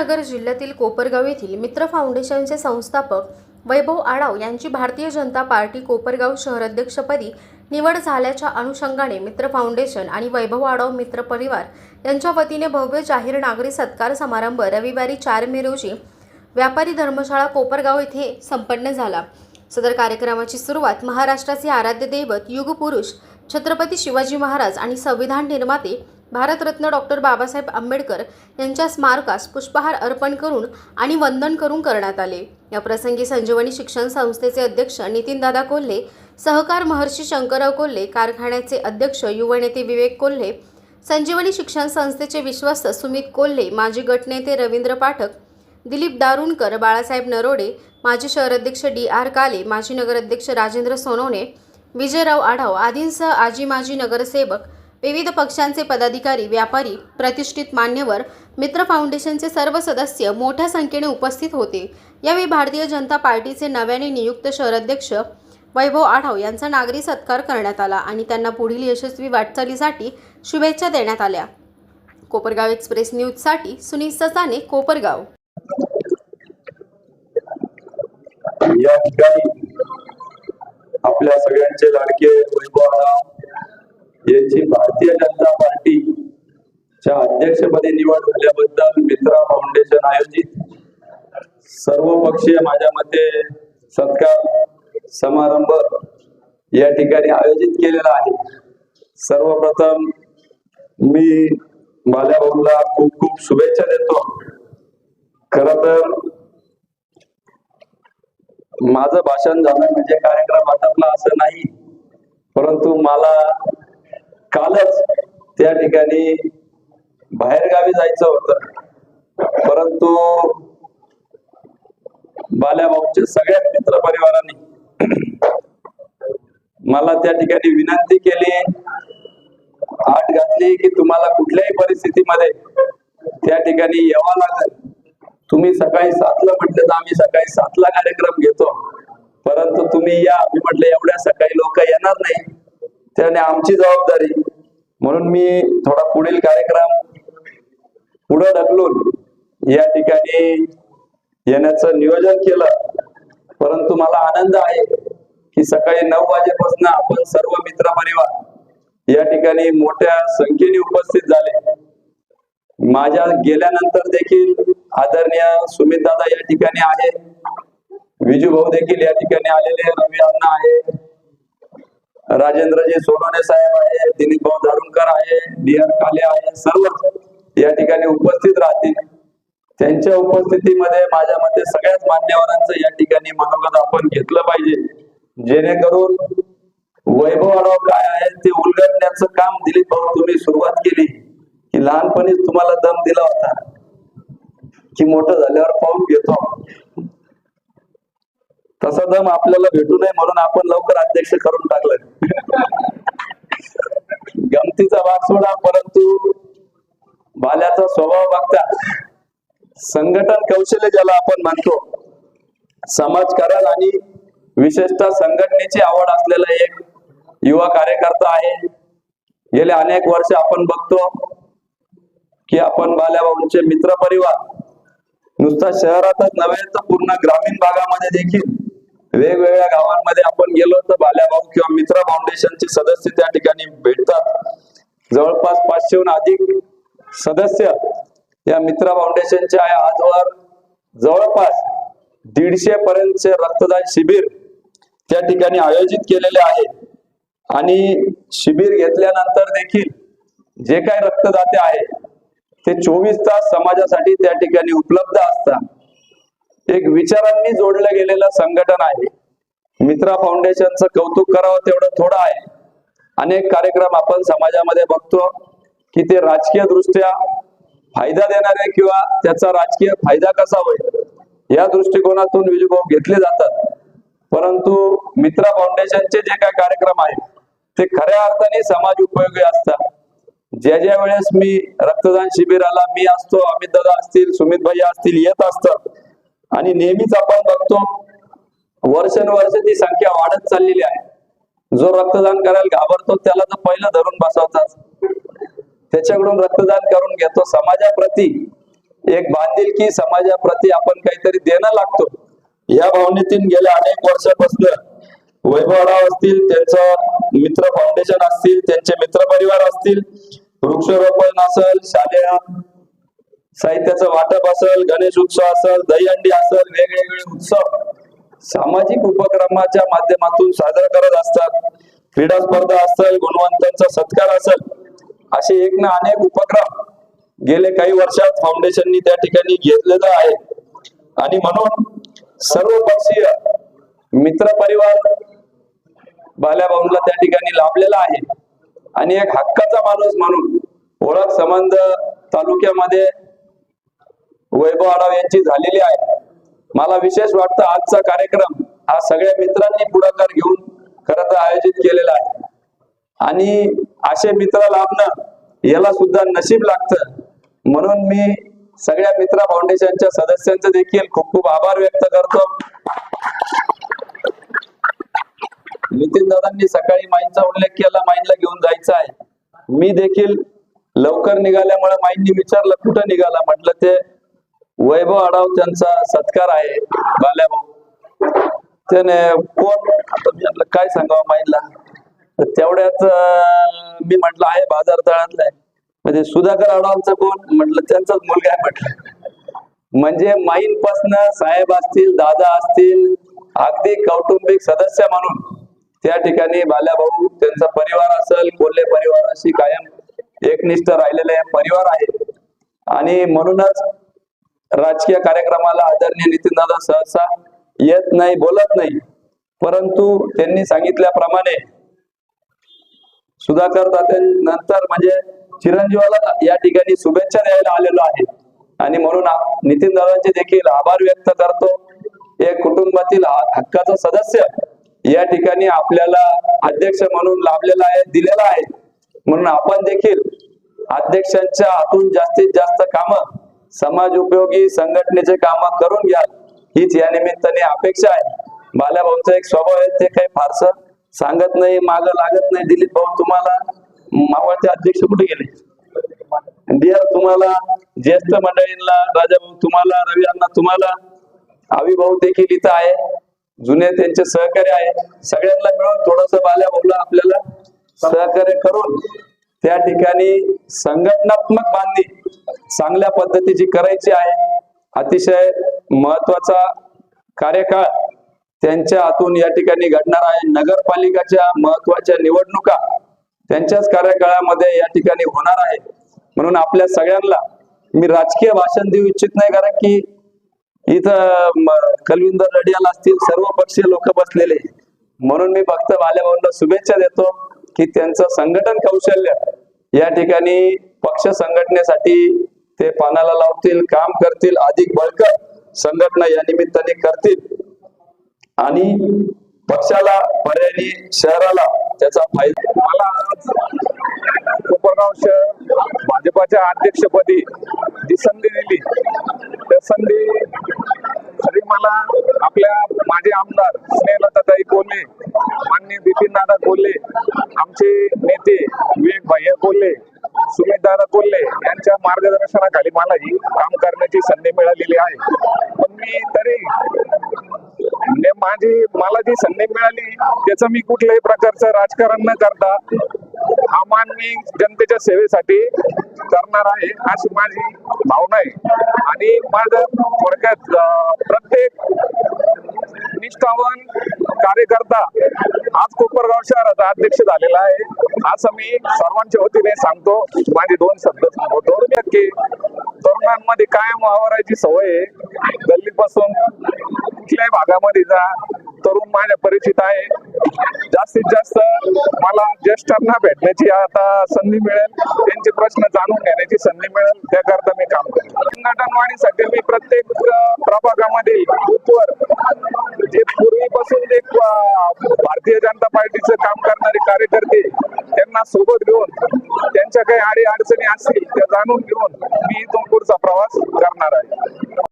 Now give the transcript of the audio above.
नगर जिल्ह्यातील कोपरगाव येथील मित्र फाउंडेशनचे संस्थापक वैभव आडाव यांची भारतीय जनता पार्टी कोपरगाव शहराध्यक्षपदी निवड झाल्याच्या अनुषंगाने मित्र फाउंडेशन आणि वैभव आडाव मित्र परिवार यांच्या वतीने भव्य जाहीर नागरी सत्कार समारंभ रविवारी चार मे रोजी व्यापारी धर्मशाळा कोपरगाव येथे संपन्न झाला. सदर कार्यक्रमाची सुरुवात महाराष्ट्राचे आराध्य दैवत युगपुरुष छत्रपती शिवाजी महाराज आणि संविधान निर्माते भारतरत्न डॉक्टर बाबासाहेब आंबेडकर यांच्या स्मारकास पुष्पहार अर्पण करून आणि वंदन करून करण्यात आले. या प्रसंगी संजीवनी शिक्षण संस्थेचे अध्यक्ष नितीनदादा कोल्हे सहकार महर्षी शंकरराव कोल्हे कारखान्याचे अध्यक्ष युवा नेते विवेक कोल्हे संजीवनी शिक्षण संस्थेचे विश्वस्त सुमित कोल्हे माजी गटनेते रवींद्र पाठक दिलीप दारुणकर बाळासाहेब नरोडे माजी शहराध्यक्ष डी आर काले माजी नगराध्यक्ष राजेंद्र सोनवणे विजयराव आढाव आदींसह आजी माजी नगरसेवक विविध पक्षांचे पदाधिकारी व्यापारी प्रतिष्ठित मान्यवर मित्र फाउंडेशनचे सर्व सदस्य मोठ्या संख्येने उपस्थित होते. यावेळी भारतीय जनता पार्टीचे नव्याने नियुक्त शहराध्यक्ष वैभव आढाव यांचा नागरी सत्कार करण्यात आला आणि त्यांना पुढील यशस्वी वाटचालीसाठी शुभेच्छा देण्यात आल्या. कोपरगाव एक्सप्रेस न्यूजसाठी सुनील ससाने कोपरगाव. या ठिकाणी आपल्या सगळ्यांचे लाडके वैभव आढाव यांची भारतीय जनता पार्टी च्या अध्यक्षपदी निवड झाल्याबद्दल मित्रा फाउंडेशन आयोजित. सर्व पक्षीय माझ्या मते सत्कार समारंभ या ठिकाणी आयोजित केलेला आहे. सर्वप्रथम मी बाल्याभाऊला खूप खूप शुभेच्छा देतो. खर तर माझं भाषण झालं म्हणजे कार्यक्रम आटपला असं नाही परंतु मला कालच त्या ठिकाणी बाहेरगावी जायचं होतं. परंतु बाल्याबाबूच्या सगळ्या मित्र परिवारांनी मला त्या ठिकाणी विनंती केली आठ घातली की तुम्हाला कुठल्याही परिस्थितीमध्ये त्या ठिकाणी यावं लागेल. तुम्ही सकाळी सातला म्हटलं तर आम्ही सकाळी सातला कार्यक्रम घेतो. परंतु तुम्ही या मी म्हटलं एवढ्या सकाळी लोक त्याने आमची जबाबदारी. म्हणून मी थोडा पुढील कार्यक्रम पुढे ढकलून या ठिकाणी येण्याचं नियोजन केलं. परंतु मला आनंद आहे की सकाळी नऊ वाजेपासून आपण सर्व मित्र परिवार या ठिकाणी मोठ्या संख्येने उपस्थित झाले. माझ्या गेल्यानंतर देखील आदरणीय सुमित दादा या ठिकाणी आहे. विजू भाऊ देखील या ठिकाणी आलेले रवी अण्णा आहे. राजेंद्रजी सोनोने साहेब आहे दिलीप भाऊ धारुणकर आहे डी आर काले आहे सर्व या ठिकाणी उपस्थित राहतील. त्यांच्या उपस्थितीमध्ये माझ्या मते सगळ्याच मान्यवरांचं या ठिकाणी मनोगत आपण घेतलं पाहिजे. जेणेकरून वैभव आढाव काय आहे ते उलगडण्याचं काम दिलीप भाऊ तुम्ही सुरुवात केली. की लहानपणीच तुम्हाला दम दिला होता. की मोठं झाल्यावर पाहून घेतो. तसा दम आपल्याला भेटू नये म्हणून आपण लवकर अध्यक्ष करून टाकलं. गमतीचा भाग सोडा परंतु भाल्याचा स्वभाव बघता. संघटन कौशल्य ज्याला आपण म्हणतो समाजकारण आणि विशेषतः संघटनेची आवड असलेला एक युवा कार्यकर्ता आहे. गेले अनेक वर्ष आपण बघतो की आपण बाल्याबाबूंचे मित्र परिवार नुसता शहरातच नव्हे तर पूर्ण ग्रामीण भागामध्ये देखील वेगवेगळ्या गावांमध्ये आपण गेलो तर बाल्याभाऊ किंवा मित्र फाउंडेशनचे सदस्य त्या ठिकाणी भेटतात. जवळपास पाचशेहून अधिक सदस्य या मित्र फाउंडेशनचे आहे आजवर जवळपास दीडशे पर्यंतचे रक्तदान शिबिर त्या ठिकाणी आयोजित केलेले आहे. आणि शिबिर घेतल्यानंतर देखील जे काही रक्तदाते आहे ते चोवीस तास समाजासाठी त्या ठिकाणी उपलब्ध असतात. एक विचारांनी जोडलं गेलेलं संघटन आहे. मित्रा फाउंडेशनचं कौतुक करावं तेवढं थोडं आहे. अनेक कार्यक्रम आपण समाजामध्ये बघतो की ते राजकीय दृष्ट्या फायदा देणारे किंवा त्याचा राजकीय फायदा कसा होईल या दृष्टिकोनातून विजयभाऊ घेतले जातात. परंतु मित्रा फाउंडेशनचे जे काही कार्यक्रम आहेत ते खऱ्या अर्थाने समाज उपयोगी असतात. ज्या ज्या वेळेस मी रक्तदान शिबिराला मी असतो अमित दादा असतील सुमित भैया असतील येत असतात आणि नेहमीच आपण बघतो वर्षानुवर्ष ती संख्या वाढत चाललेली आहे. जो रक्तदान करायला घाबरतो त्याला तर पहिलं धरून बसवतात. त्याच्याकडून रक्तदान करून घेतो. समाजाप्रती एक बांधील की समाजाप्रती आपण काहीतरी देणं लागतो. या भावनेतून गेल्या अनेक वर्षापासून वैभवराव असतील त्यांचं मित्र फाउंडेशन असतील त्यांचे मित्र परिवार असतील वृक्षारोपण असेल शालेय साहित्याचं वाटप असेल गणेश उत्सव असेल दहीहंडी असेल वेगवेगळे उत्सव सामाजिक उपक्रमाच्या माध्यमातून साजरा करत असतात. क्रीडा स्पर्धा असेल गुणवंतांचा सत्कार असेल असे एक ना अनेक उपक्रम गेले काही वर्षात फाउंडेशननी त्या ठिकाणी घेतलेलं आहे. आणि म्हणून सर्व पक्षीय मित्र परिवार बाल्या त्या ठिकाणी लाभलेला आहे. आणि एक हक्काचा माणूस म्हणून ओळख संबंध तालुक्यामध्ये वैभव आढाव यांची झालेली आहे. मला विशेष वाटतं आजचा कार्यक्रम हा सगळ्या मित्रांनी पुढाकार घेऊन खरं तर आयोजित केलेला आहे. आणि असे मित्र लाभणं याला सुद्धा नशीब लागतं. म्हणून मी सगळ्या मित्र फाउंडेशनच्या सदस्यांचे देखील खूप खूप आभार व्यक्त करतो. नितीन दादांनी सकाळी माईंचा उल्लेख केला माईंला घेऊन जायचं आहे. मी देखील लवकर निघाल्यामुळे माईंनी विचारलं कुठं निघाला? म्हटलं ते वैभव आढाव त्यांचा सत्कार आहे. बाल्याभाऊ त्याने कोण आता मी काय सांगावं माईला तेवढ्याच तेवढ्यात मी म्हटलं आहे बाजार तळातला म्हणजे सुधाकर आढावचा कोण? म्हटलं त्यांचाच मुलगा आहे म्हटलं. म्हणजे माईंपासनं साहेब असतील दादा असतील अगदी कौटुंबिक सदस्य म्हणून त्या ठिकाणी बाल्याभाऊ त्यांचा परिवार असेल कोल्हे परिवाराशी कायम एकनिष्ठ राहिलेले परिवार आहे. आणि म्हणूनच राजकीय कार्यक्रमाला आदरणीय नितीनदादा सहसा येत नाही बोलत नाही. परंतु त्यांनी सांगितल्याप्रमाणे सुधाकर नंतर म्हणजे चिरंजीवाला या ठिकाणी शुभेच्छा द्यायला आलेलो आहे. आणि म्हणून नितीन दादांचे देखील आभार व्यक्त करतो. एक कुटुंबातील हक्काचा सदस्य या ठिकाणी आपल्याला अध्यक्ष म्हणून लाभलेला आहे दिलेला आहे. म्हणून आपण देखील अध्यक्षांच्या हातून जास्तीत जास्त कामं समाज उपयोगी संघटनेचे काम करून घ्याल हीच या निमित्ताने अपेक्षा आहे. बाल्याभाऊंचा एक स्वभाव आहे ते काही फारसं सांगत नाही माग लागत नाही. दिलीप भाऊ तुम्हाला मावळचे अध्यक्ष कुठे गेले? डिअर तुम्हाला ज्येष्ठ मंडळींना राजाभाऊ तुम्हाला रवी अण्णा तुम्हाला भाऊ देखील इथं आहे. जुने त्यांचे सहकार्य आहे. सगळ्यांना मिळून थोडस बाल्या भाऊला आपल्याला सहकार्य करून त्या ठिकाणी संघटनात्मक बांधणी चांगल्या पद्धतीची करायची आहे अतिशय महत्त्वाचा कार्यकाळ त्यांच्या हातून या ठिकाणी घडणार आहे. नगरपालिकाच्या महत्त्वाच्या निवडणुका त्यांच्याच कार्यकाळामध्ये या ठिकाणी होणार आहे म्हणून आपल्या सगळ्यांना मी राजकीय भाषण देऊ इच्छित नाही कारण की इथं कलविंदर रडियाल असतील सर्व पक्षीय लोक बसलेले म्हणून मी फक्त बाल्याभाऊंना शुभेच्छा देतो की त्यांचं संघटन कौशल्य या ठिकाणी पक्ष संघटनेसाठी ते पानाला लावतील काम करतील अधिक बळकट संघटना या निमित्ताने करतील. आणि पक्षाला पर्यायी शहराला त्याचा फायदा मला आज कोपरगाव शहर भाजपाच्या अध्यक्षपदी जी संधी दिली त्या संधी खरी मला आपल्या माझे आमदार स्नेहलताई कोल्हे मान्य बिपिन दादा कोल्हे आमचे नेते विवेक भैया कोल्हे सुमित कोल्हे यांच्या मार्गदर्शनाखाली मला ही काम करण्याची संधी मिळालेली आहे. पण मी तरी म्हणजे माझी मला जी संधी मिळाली त्याचं मी कुठल्याही प्रकारचं राजकारण न करता हा मान मी जनतेच्या सेवेसाठी करणार आहे अशी माझी भावना आहे. आणि माझं थोडक्यात प्रत्येक निष्ठावान कार्यकर्ता आज कोपरगाव शहराचा अध्यक्ष झालेला आहे. असं मी सर्वांच्या वतीने सांगतो माझे दोन शब्द सांगतो. की तरुणांमध्ये कायम वावरायची सवय आहे. गल्लीपासून कुठल्याही भागामध्ये जा तरुण माझ्या परिचित आहे. जास्तीत जास्त मला ज्येष्ठांना भेटण्याची आता संधी मिळेल. त्यांचे प्रश्न जाणून घेण्याची संधी मिळेल. त्याकरता मी काम करतो संघटन वाढीसाठी मी प्रत्येक प्रभागामध्ये बुथवर जे पूर्वीपासून जे भारतीय जनता पार्टीचं काम करणारे कार्यकर्ते त्यांना सोबत घेऊन त्यांच्या काही आडी अडचणी असतील त्या जाणून घेऊन मी इथून पुढचा प्रवास करणार आहे.